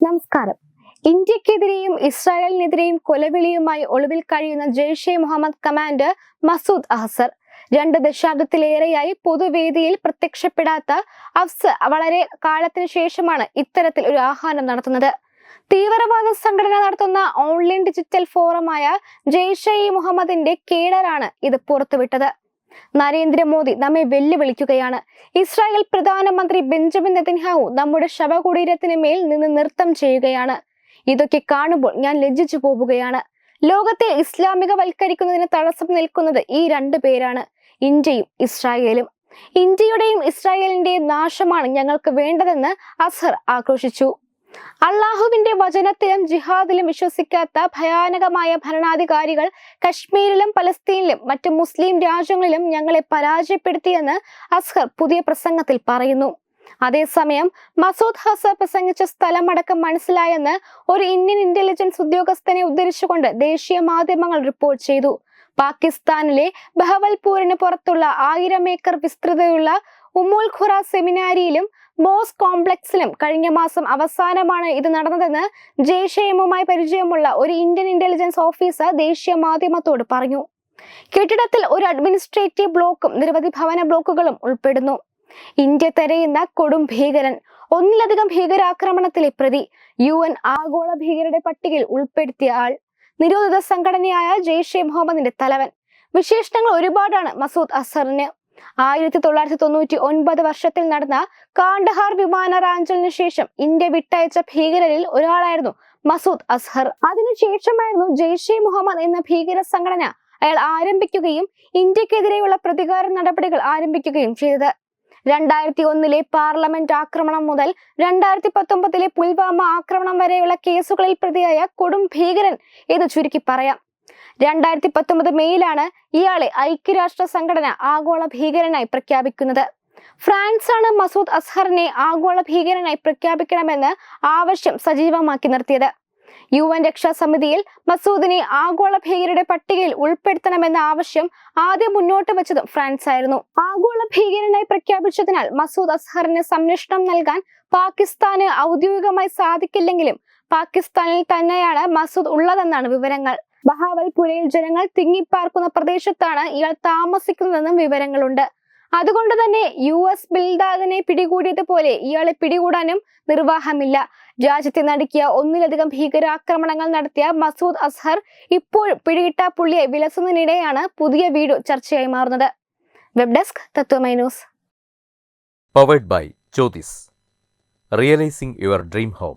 നമസ്കാരം. ഇന്ത്യക്കെതിരെയും ഇസ്രായേലിനെതിരെയും കൊലവിളിയുമായി ഒളിവിൽ കഴിയുന്ന ജെയ്ഷെ മുഹമ്മദ് കമാൻഡർ മസൂദ് അഹസർ. രണ്ട് ദശാബ്ദത്തിലേറെയായി പൊതുവേദിയിൽ പ്രത്യക്ഷപ്പെടാത്ത അഫ്സ് വളരെ കാലത്തിന് ശേഷമാണ് ഇത്തരത്തിൽ ഒരു ആഹ്വാനം നടത്തുന്നത്. തീവ്രവാദ സംഘടന നടത്തുന്ന ഓൺലൈൻ ഡിജിറ്റൽ ഫോറമായ ജെയ്ഷെ മുഹമ്മദിന്റെ കേഡറാണ് ഇത് പുറത്തുവിട്ടത്. നരേന്ദ്രമോദി നമ്മെ വെല്ലുവിളിക്കുകയാണ്. ഇസ്രായേൽ പ്രധാനമന്ത്രി ബെഞ്ചമിൻ നെതിൻഹാവു നമ്മുടെ ശവകുടീരത്തിന് മേൽ നിന്ന് നൃത്തം ചെയ്യുകയാണ്. ഇതൊക്കെ കാണുമ്പോൾ ഞാൻ ലജ്ജിച്ചു പോവുകയാണ് ലോകത്തെ ഇസ്ലാമിക വൽക്കരിക്കുന്നതിന് തടസ്സം നിൽക്കുന്നത് ഈ രണ്ടു പേരാണ് ഇന്ത്യയും ഇസ്രായേലും. ഇന്ത്യയുടെയും ഇസ്രായേലിന്റെയും നാശമാണ് ഞങ്ങൾക്ക് വേണ്ടതെന്ന് അസർ ആക്രോശിച്ചു അള്ളാഹുവിന്റെ വചനത്തിലും ജിഹാദിലും വിശ്വസിക്കാത്ത ഭയാനകമായ ഭരണാധികാരികൾ കശ്മീരിലും പലസ്തീനിലും മറ്റ് മുസ്ലിം രാജ്യങ്ങളിലും ഞങ്ങളെ പരാജയപ്പെടുത്തിയെന്ന് അസ്ഹർ പുതിയ പ്രസംഗത്തിൽ പറയുന്നു. അതേസമയം മസൂദ് ഹസർ പ്രസംഗിച്ച സ്ഥലമടക്കം മനസ്സിലായെന്ന് ഒരു ഇന്ത്യൻ ഇന്റലിജൻസ് ഉദ്യോഗസ്ഥനെ ഉദ്ധരിച്ചുകൊണ്ട് ദേശീയ മാധ്യമങ്ങൾ റിപ്പോർട്ട് ചെയ്തു. പാകിസ്ഥാനിലെ ബഹവൽപൂരിന് പുറത്തുള്ള ആയിരം ഏക്കർ വിസ്തൃതയുള്ള ഉമ്മുൽ ഖുറ സെമിനാരിയിലും ബോസ് കോംപ്ലക്സിലും കഴിഞ്ഞ മാസം അവസാനമാണ് ഇത് നടന്നതെന്ന് ജെയ്ഷെ പരിചയമുള്ള ഒരു ഇന്ത്യൻ ഇന്റലിജൻസ് ഓഫീസർ ദേശീയ മാധ്യമത്തോട് പറഞ്ഞു. കെട്ടിടത്തിൽ ഒരു അഡ്മിനിസ്ട്രേറ്റീവ് ബ്ലോക്കും നിരവധി ഭവന ബ്ലോക്കുകളും ഉൾപ്പെടുന്നു. ഇന്ത്യ തെരയുന്ന കൊടും ഭീകരൻ ഒന്നിലധികം ഭീകരാക്രമണത്തിലെ പ്രതി യു എൻ ആഗോള ഭീകരരുടെ പട്ടികയിൽ ഉൾപ്പെടുത്തിയ ആൾ നിരോധിത സംഘടനയായ ജെയ്ഷെ മുഹമ്മദിന്റെ തലവൻ. വിശേഷണങ്ങൾ ഒരുപാടാണ് മസൂദ് അസറിന്. ആയിരത്തി തൊള്ളായിരത്തി തൊണ്ണൂറ്റി ഒൻപത് വർഷത്തിൽ നടന്ന കാണ്ഡഹാർ വിമാനറാഞ്ചലിന് ശേഷം ഇന്ത്യ വിട്ടയച്ച ഭീകരരിൽ ഒരാളായിരുന്നു മസൂദ് അസ്ഹർ. അതിനുശേഷമായിരുന്നു ജെയ്ഷെ മുഹമ്മദ് എന്ന ഭീകര സംഘടന അയാൾ ആരംഭിക്കുകയും ഇന്ത്യക്കെതിരെയുള്ള പ്രതികാര നടപടികൾ ആരംഭിക്കുകയും ചെയ്തത്. രണ്ടായിരത്തി ഒന്നിലെ പാർലമെന്റ് ആക്രമണം മുതൽ രണ്ടായിരത്തി പത്തൊമ്പതിലെ പുൽവാമ ആക്രമണം വരെയുള്ള കേസുകളിൽ പ്രതിയായ കൊടും ഭീകരൻ എന്ന് ചുരുക്കി പറയാം. രണ്ടായിരത്തി പത്തൊമ്പത് മെയ്യിലാണ് ഇയാളെ ഐക്യരാഷ്ട്ര സംഘടന ആഗോള ഭീകരനായി പ്രഖ്യാപിക്കുന്നത്. ഫ്രാൻസാണ് മസൂദ് അസ്ഹറിനെ ആഗോള ഭീകരനായി പ്രഖ്യാപിക്കണമെന്ന് ആവശ്യം സജീവമാക്കി നിർത്തിയത്. യു എൻ രക്ഷാസമിതിയിൽ മസൂദിനെ ആഗോള ഭീകരരുടെ പട്ടികയിൽ ഉൾപ്പെടുത്തണമെന്ന ആവശ്യം ആദ്യം മുന്നോട്ട് വെച്ചതും ഫ്രാൻസ് ആയിരുന്നു ആഗോള ഭീകരനായി പ്രഖ്യാപിച്ചതിനാൽ മസൂദ് അസ്ഹറിന് സംരക്ഷണം നൽകാൻ പാകിസ്ഥാന് ഔദ്യോഗികമായി സാധിക്കില്ലെങ്കിലും പാകിസ്ഥാനിൽ തന്നെയാണ് മസൂദ് ഉള്ളതെന്നാണ് വിവരങ്ങൾ. ബഹാവൽപുരയിൽ ജനങ്ങൾ തിങ്ങിപ്പാർക്കുന്ന പ്രദേശത്താണ് ഇയാൾ താമസിക്കുന്നതെന്നും വിവരങ്ങളുണ്ട്. അതുകൊണ്ട് തന്നെ യു എസ് ബിൽദാദിനെ പിടികൂടിയതുപോലെ ഇയാളെ പിടികൂടാനും നിർവാഹമില്ല. രാജ്യത്തെ നടുക്കിയ ഒന്നിലധികം ഭീകരാക്രമണങ്ങൾ നടത്തിയ മസൂദ് അസ്ഹർ ഇപ്പോൾ പിടികിട്ട പുള്ളിയെ വിലസുന്നതിനിടെയാണ് പുതിയ വീട് ചർച്ചയായി മാറുന്നത്. Web desk Tatwamayi news. Powered by Jyothis realising your dream home